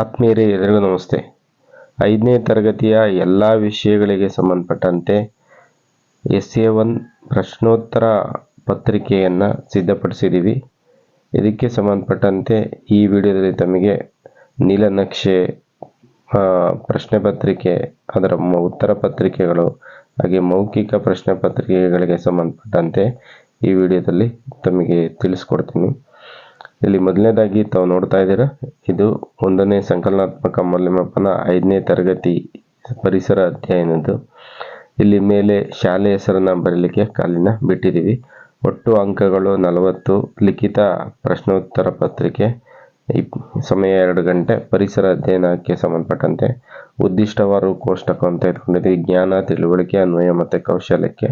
ಆತ್ಮೀಯರೇ ಎಲ್ಲರಿಗೂ ನಮಸ್ತೆ. ಐದನೇ ತರಗತಿಯ ಎಲ್ಲ ವಿಷಯಗಳಿಗೆ ಸಂಬಂಧಪಟ್ಟಂತೆ ಎಸ್ ಎ ಒನ್ ಪ್ರಶ್ನೋತ್ತರ ಪತ್ರಿಕೆಯನ್ನು ಸಿದ್ಧಪಡಿಸಿದ್ದೀವಿ. ಇದಕ್ಕೆ ಸಂಬಂಧಪಟ್ಟಂತೆ ಈ ವಿಡಿಯೋದಲ್ಲಿ ತಮಗೆ ನೀಲನಕ್ಷೆ ಪ್ರಶ್ನೆ ಪತ್ರಿಕೆ, ಅದರ ಉತ್ತರ ಪತ್ರಿಕೆಗಳು, ಹಾಗೆ ಮೌಖಿಕ ಪ್ರಶ್ನೆ ಪತ್ರಿಕೆಗಳಿಗೆ ಸಂಬಂಧಪಟ್ಟಂತೆ ಈ ವಿಡಿಯೋದಲ್ಲಿ ತಮಗೆ ತಿಳಿಸ್ಕೊಡ್ತೀನಿ. ಇಲ್ಲಿ ಮೊದಲನೇದಾಗಿ ತಾವು ನೋಡ್ತಾ ಇದ್ದೀರಾ, ಇದು ಒಂದನೇ ಸಂಕಲನಾತ್ಮಕ ಮೌಲ್ಯಮಾಪನ ಐದನೇ ತರಗತಿ ಪರಿಸರ ಅಧ್ಯಯನದ್ದು. ಇಲ್ಲಿ ಮೇಲೆ ಶಾಲೆ ಹೆಸರನ್ನ ಬರೀಲಿಕ್ಕೆ ಕಾಲಿನ ಬಿಟ್ಟಿದ್ದೀವಿ. ಒಟ್ಟು ಅಂಕಗಳು ನಲವತ್ತು, ಲಿಖಿತ ಪ್ರಶ್ನೋತ್ತರ ಪತ್ರಿಕೆ ಸಮಯ ಎರಡು ಗಂಟೆ, ಪರಿಸರ ಅಧ್ಯಯನಕ್ಕೆ ಸಂಬಂಧಪಟ್ಟಂತೆ ಉದ್ದಿಷ್ಟವಾರು ಕೋಷ್ಟಕ ಅಂತ ಇಟ್ಕೊಂಡಿದ್ದೀವಿ ಜ್ಞಾನ, ತಿಳುವಳಿಕೆ, ಅನ್ವಯ ಮತ್ತು ಕೌಶಲ್ಯಕ್ಕೆ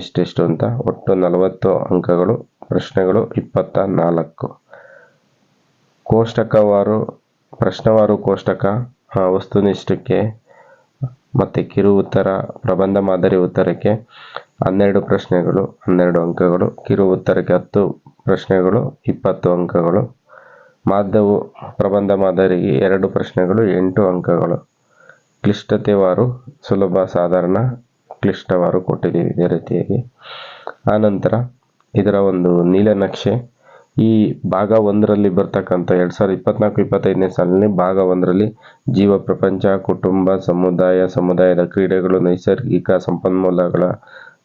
ಎಷ್ಟೆಷ್ಟು ಅಂತ ಒಟ್ಟು ನಲವತ್ತು ಅಂಕಗಳು, ಪ್ರಶ್ನೆಗಳು ಇಪ್ಪತ್ತ ನಾಲ್ಕು. ಕೋಷ್ಟಕವಾರು, ಪ್ರಶ್ನವಾರು ಕೋಷ್ಟಕ ವಸ್ತುನಿಷ್ಠಕ್ಕೆ ಮತ್ತು ಕಿರು ಉತ್ತರ, ಪ್ರಬಂಧ ಮಾದರಿ ಉತ್ತರಕ್ಕೆ ಹನ್ನೆರಡು ಪ್ರಶ್ನೆಗಳು, ಹನ್ನೆರಡು ಅಂಕಗಳು, ಕಿರು ಉತ್ತರಕ್ಕೆ ಹತ್ತು ಪ್ರಶ್ನೆಗಳು, ಇಪ್ಪತ್ತು ಅಂಕಗಳು, ಮಾಧ್ಯವು, ಪ್ರಬಂಧ ಮಾದರಿಗೆ ಎರಡು ಪ್ರಶ್ನೆಗಳು, ಎಂಟು ಅಂಕಗಳು. ಕ್ಲಿಷ್ಟತೆವಾರು, ಸುಲಭ, ಸಾಧಾರಣ, ಕ್ಲಿಷ್ಟವಾರು ಕೊಟ್ಟಿದ್ದೀವಿ ಇದೇ ರೀತಿಯಾಗಿ. ಆನಂತರ ಇದರ ಒಂದು ನೀಲನಕ್ಷೆ ಈ ಭಾಗ ಒಂದರಲ್ಲಿ ಬರ್ತಕ್ಕಂಥ ಎರಡು ಸಾವಿರದ ಇಪ್ಪತ್ನಾಲ್ಕು, ಇಪ್ಪತ್ತೈದನೇ ಸಾಲಿನಲ್ಲಿ ಭಾಗ ಒಂದರಲ್ಲಿ ಜೀವ, ಪ್ರಪಂಚ, ಕುಟುಂಬ, ಸಮುದಾಯ, ಸಮುದಾಯದ ಕ್ರೀಡೆಗಳು, ನೈಸರ್ಗಿಕ ಸಂಪನ್ಮೂಲಗಳ,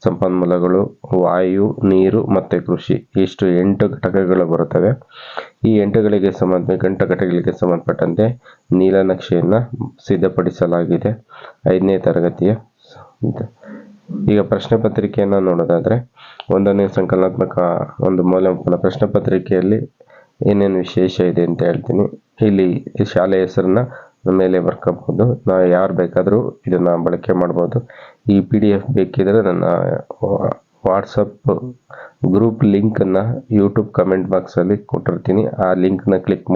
ಸಂಪನ್ಮೂಲಗಳು, ವಾಯು, ನೀರು ಮತ್ತು ಕೃಷಿ. ಇಷ್ಟು ಎಂಟು ಘಟಕಗಳು ಬರುತ್ತವೆ. ಈ ಎಂಟುಗಳಿಗೆ ಸಂಬಂಧ, ಎಂಟು ಘಟಕಗಳಿಗೆ ಸಂಬಂಧಪಟ್ಟಂತೆ ನೀಲನಕ್ಷೆಯನ್ನು ಸಿದ್ಧಪಡಿಸಲಾಗಿದೆ. ಐದನೇ ತರಗತಿಯ. ಈಗ ಪ್ರಶ್ನೆ ಪತ್ರಿಕೆಯನ್ನು ನೋಡೋದಾದ್ರೆ, ಒಂದನೇ ಸಂಕಲನಾತ್ಮಕ ಒಂದು ಮೌಲ್ಯಮಾಪನ ಪ್ರಶ್ನೆ ಪತ್ರಿಕೆಯಲ್ಲಿ ಏನೇನು ವಿಶೇಷ ಇದೆ ಅಂತ ಹೇಳ್ತೀನಿ. ಇಲ್ಲಿ ಶಾಲೆ ಹೆಸರನ್ನ ಮೇಲೆ ಬರ್ಕೋಬಹುದು. ನಾವು ಯಾರು ಬೇಕಾದರೂ ಇದನ್ನು ಬಳಕೆ ಮಾಡ್ಬೋದು. ಈ ಪಿ ಡಿ ಎಫ್ ಬೇಕಿದ್ರೆ ನನ್ನ ವಾಟ್ಸಪ್ ಗ್ರೂಪ್ ಲಿಂಕನ್ನು ಯೂಟ್ಯೂಬ್ ಕಮೆಂಟ್ ಬಾಕ್ಸಲ್ಲಿ ಕೊಟ್ಟಿರ್ತೀನಿ. ಆ ಲಿಂಕ್ನ ಕ್ಲಿಕ್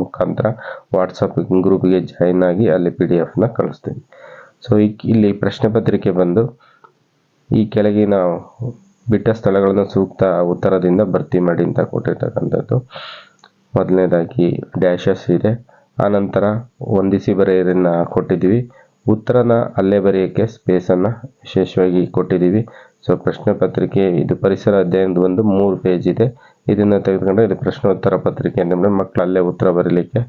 ಮುಖಾಂತರ ವಾಟ್ಸಪ್ ಗ್ರೂಪ್ಗೆ ಜಾಯಿನ್ ಆಗಿ ಅಲ್ಲಿ ಪಿ ಡಿ ಎಫ್ನ ಕಳಿಸ್ತೀನಿ. ಸೊ ಇಲ್ಲಿ ಪ್ರಶ್ನೆ ಪತ್ರಿಕೆ ಬಂದು ಈ ಕೆಳಗಿನ ಬಿಟ್ಟ ಸ್ಥಳಗಳನ್ನು ಸೂಕ್ತ ಉತ್ತರದಿಂದ ಭರ್ತಿ ಮಾಡಿ ಅಂತ ಕೊಟ್ಟಿರ್ತಕ್ಕಂಥದ್ದು. ಮೊದಲನೇದಾಗಿ ಡ್ಯಾಶಸ್ ಇದೆ. ಆನಂತರ ಹೊಂದಿಸಿ ಬರೆಯರನ್ನ ಕೊಟ್ಟಿದ್ದೀವಿ. ಉತ್ತರನ ಅಲ್ಲೇ ಬರೆಯೋಕ್ಕೆ ಸ್ಪೇಸನ್ನು ವಿಶೇಷವಾಗಿ ಕೊಟ್ಟಿದ್ದೀವಿ. ಸೊ ಪ್ರಶ್ನೆ ಪತ್ರಿಕೆ, ಇದು ಪರಿಸರ ಅಧ್ಯಯನದ ಒಂದು ಮೂರು ಪೇಜ್ ಇದೆ. ಇದನ್ನು ತೆಗೆದುಕೊಂಡ್ರೆ ಇದು ಪ್ರಶ್ನೋತ್ತರ ಪತ್ರಿಕೆ ಅಂತಂದರೆ ಮಕ್ಕಳು ಅಲ್ಲೇ ಉತ್ತರ ಬರೀಲಿಕ್ಕೆ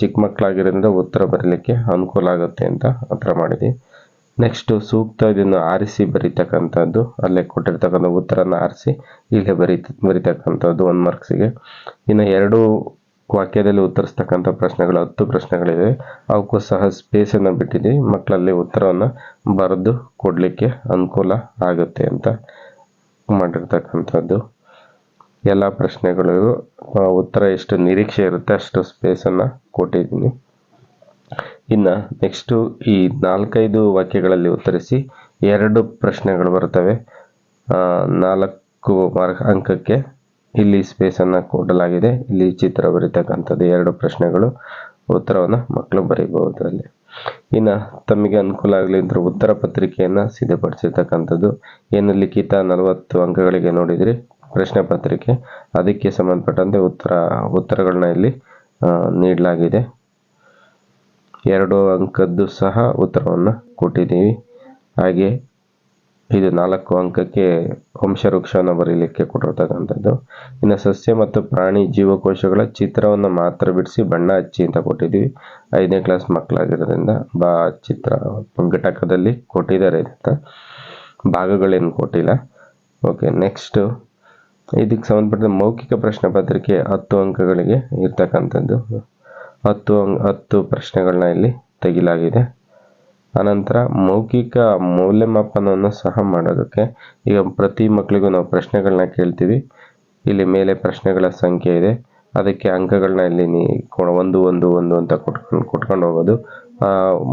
ಚಿಕ್ಕ ಮಕ್ಕಳಾಗಿರೋದ್ರಿಂದ ಉತ್ತರ ಬರೀಲಿಕ್ಕೆ ಅನುಕೂಲ ಆಗುತ್ತೆ ಅಂತ ಥರ ಮಾಡಿದ್ವಿ ನೆಕ್ಸ್ಟ್ ಸೂಕ್ತ ಇದನ್ನು ಆರಿಸಿ ಬರೀತಕ್ಕಂಥದ್ದು, ಅಲ್ಲೇ ಕೊಟ್ಟಿರ್ತಕ್ಕಂಥ ಉತ್ತರನ ಆರಿಸಿ ಇಲ್ಲೇ ಬರೀ ಬರೀತಕ್ಕಂಥದ್ದು ಒಂದು ಮಾರ್ಕ್ಸಿಗೆ ಇನ್ನು ಎರಡು ವಾಕ್ಯದಲ್ಲಿ ಉತ್ತರಿಸ್ತಕ್ಕಂಥ ಪ್ರಶ್ನೆಗಳು, ಹತ್ತು ಪ್ರಶ್ನೆಗಳಿವೆ. ಅವಕ್ಕೂ ಸಹ ಸ್ಪೇಸನ್ನು ಬಿಟ್ಟಿದ್ದೀವಿ ಮಕ್ಕಳಲ್ಲಿ ಉತ್ತರವನ್ನು ಬರೆದು ಕೊಡಲಿಕ್ಕೆ ಅನುಕೂಲ ಆಗುತ್ತೆ ಅಂತ ಮಾಡಿರ್ತಕ್ಕಂಥದ್ದು. ಎಲ್ಲ ಪ್ರಶ್ನೆಗಳಿಗೂ, ಉತ್ತರ ಎಷ್ಟು ನಿರೀಕ್ಷೆ ಇರುತ್ತೆ ಅಷ್ಟು ಸ್ಪೇಸನ್ನು ಕೊಟ್ಟಿದ್ದೀನಿ. ಇನ್ನು ನೆಕ್ಸ್ಟು ಈ ನಾಲ್ಕೈದು ವಾಕ್ಯಗಳಲ್ಲಿ ಉತ್ತರಿಸಿ ಎರಡು ಪ್ರಶ್ನೆಗಳು ಬರ್ತವೆ ನಾಲ್ಕು ಮಾರ್ಕ್ ಅಂಕಕ್ಕೆ ಇಲ್ಲಿ ಸ್ಪೇಸನ್ನು ಕೊಡಲಾಗಿದೆ. ಇಲ್ಲಿ ಚಿತ್ರ ಬರೀತಕ್ಕಂಥದ್ದು ಎರಡು ಪ್ರಶ್ನೆಗಳು. ಉತ್ತರವನ್ನು ಮಕ್ಕಳು ಬರೀಬಹುದು ಅಲ್ಲಿ ಇನ್ನು ತಮಗೆ ಅನುಕೂಲ ಆಗಲಿ ಅಂದ್ರೆ ಉತ್ತರ ಪತ್ರಿಕೆಯನ್ನು ಸಿದ್ಧಪಡಿಸಿರ್ತಕ್ಕಂಥದ್ದು. ಏನು ಲಿಖಿತ ನಲವತ್ತು ಅಂಕಗಳಿಗೆ ನೋಡಿದ್ರಿ. ಪ್ರಶ್ನೆ ಪತ್ರಿಕೆ. ಅದಕ್ಕೆ ಸಂಬಂಧಪಟ್ಟಂತೆ ಉತ್ತರ, ಉತ್ತರಗಳನ್ನ ಇಲ್ಲಿ ನೀಡಲಾಗಿದೆ. ಎರಡು ಅಂಕದ್ದು ಸಹ ಉತ್ತರವನ್ನು ಕೊಟ್ಟಿದ್ದೀವಿ. ಹಾಗೆ ಇದು ನಾಲ್ಕು ಅಂಕಕ್ಕೆ ವಂಶವೃಕ್ಷವನ್ನು ಬರೀಲಿಕ್ಕೆ ಕೊಟ್ಟಿರ್ತಕ್ಕಂಥದ್ದು. ಇನ್ನು ಸಸ್ಯ ಮತ್ತು ಪ್ರಾಣಿ ಜೀವಕೋಶಗಳ ಚಿತ್ರವನ್ನು ಮಾತ್ರ ಬಿಡಿಸಿ ಬಣ್ಣ ಹಚ್ಚಿ ಅಂತ ಕೊಟ್ಟಿದ್ದೀವಿ. ಐದನೇ ಕ್ಲಾಸ್ ಮಕ್ಕಳಾಗಿರೋದ್ರಿಂದ ಬಾ ಚಿತ್ರ ಘಟಕದಲ್ಲಿ ಕೊಟ್ಟಿದ್ದಾರೆ ಅಂತ. ಭಾಗಗಳೇನು ಕೊಟ್ಟಿಲ್ಲ. ಓಕೆ, ನೆಕ್ಸ್ಟು ಇದಕ್ಕೆ ಸಂಬಂಧಪಟ್ಟ ಮೌಖಿಕ ಪ್ರಶ್ನೆ ಪತ್ರಿಕೆ ಹತ್ತು ಅಂಕಗಳಿಗೆ ಇರ್ತಕ್ಕಂಥದ್ದು. ಹತ್ತು ಹತ್ತು ಪ್ರಶ್ನೆಗಳನ್ನ ಇಲ್ಲಿ ತೆಗಿಲಾಗಿದೆ. ಅನಂತರ ಮೌಖಿಕ ಮೌಲ್ಯಮಾಪನವನ್ನು ಸಹ ಮಾಡೋದಕ್ಕೆ ಈಗ ಪ್ರತಿ ಮಕ್ಕಳಿಗೂ ನಾವು ಪ್ರಶ್ನೆಗಳನ್ನ ಕೇಳ್ತೀವಿ. ಇಲ್ಲಿ ಮೇಲೆ ಪ್ರಶ್ನೆಗಳ ಸಂಖ್ಯೆ ಇದೆ. ಅದಕ್ಕೆ ಅಂಕಗಳನ್ನ ಇಲ್ಲಿ ನೀ ಒಂದು ಒಂದು ಒಂದು ಅಂತ ಕೊಟ್ಕೊಂಡು ಕೊಟ್ಕೊಂಡು ಹೋಗೋದು.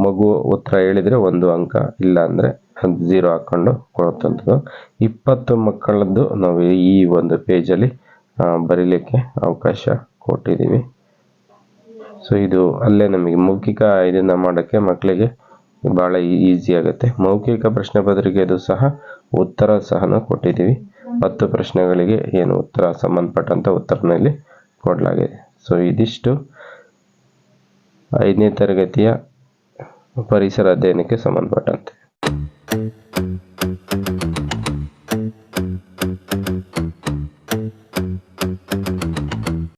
ಮಗು ಉತ್ತರ ಹೇಳಿದರೆ ಒಂದು ಅಂಕ, ಇಲ್ಲ ಅಂದರೆ ಝೀರೋ ಹಾಕ್ಕೊಂಡು ಕೊಡುವಂಥದ್ದು ಇಪ್ಪತ್ತು ಮಕ್ಕಳದ್ದು ನಾವು ಈ ಒಂದು ಪೇಜಲ್ಲಿ ಬರೀಲಿಕ್ಕೆ ಅವಕಾಶ ಕೊಟ್ಟಿದ್ದೀವಿ. ಸೊ ಇದು ಅಲ್ಲೇ ನಮಗೆ ಮೌಖಿಕ ಇದನ್ನ ಮಾಡೋಕ್ಕೆ ಮಕ್ಕಳಿಗೆ ಭಾಳ ಈಸಿ ಆಗುತ್ತೆ. ಮೌಖಿಕ ಪ್ರಶ್ನೆ ಪತ್ರಿಕೆದು ಸಹ ಉತ್ತರ ಸಹ ಕೊಟ್ಟಿದ್ದೀವಿ. ಹತ್ತು ಪ್ರಶ್ನೆಗಳಿಗೆ ಏನು ಉತ್ತರ ಸಂಬಂಧಪಟ್ಟಂಥ ಉತ್ತರನಲ್ಲಿ ಕೊಡಲಾಗಿದೆ. ಸೊ ಇದಿಷ್ಟು. ಐದನೇ ತರಗತಿಯ ಪರಿಸರ ಅಧ್ಯಯನಕ್ಕೆ ಸಂಬಂಧಪಟ್ಟಂತೆ.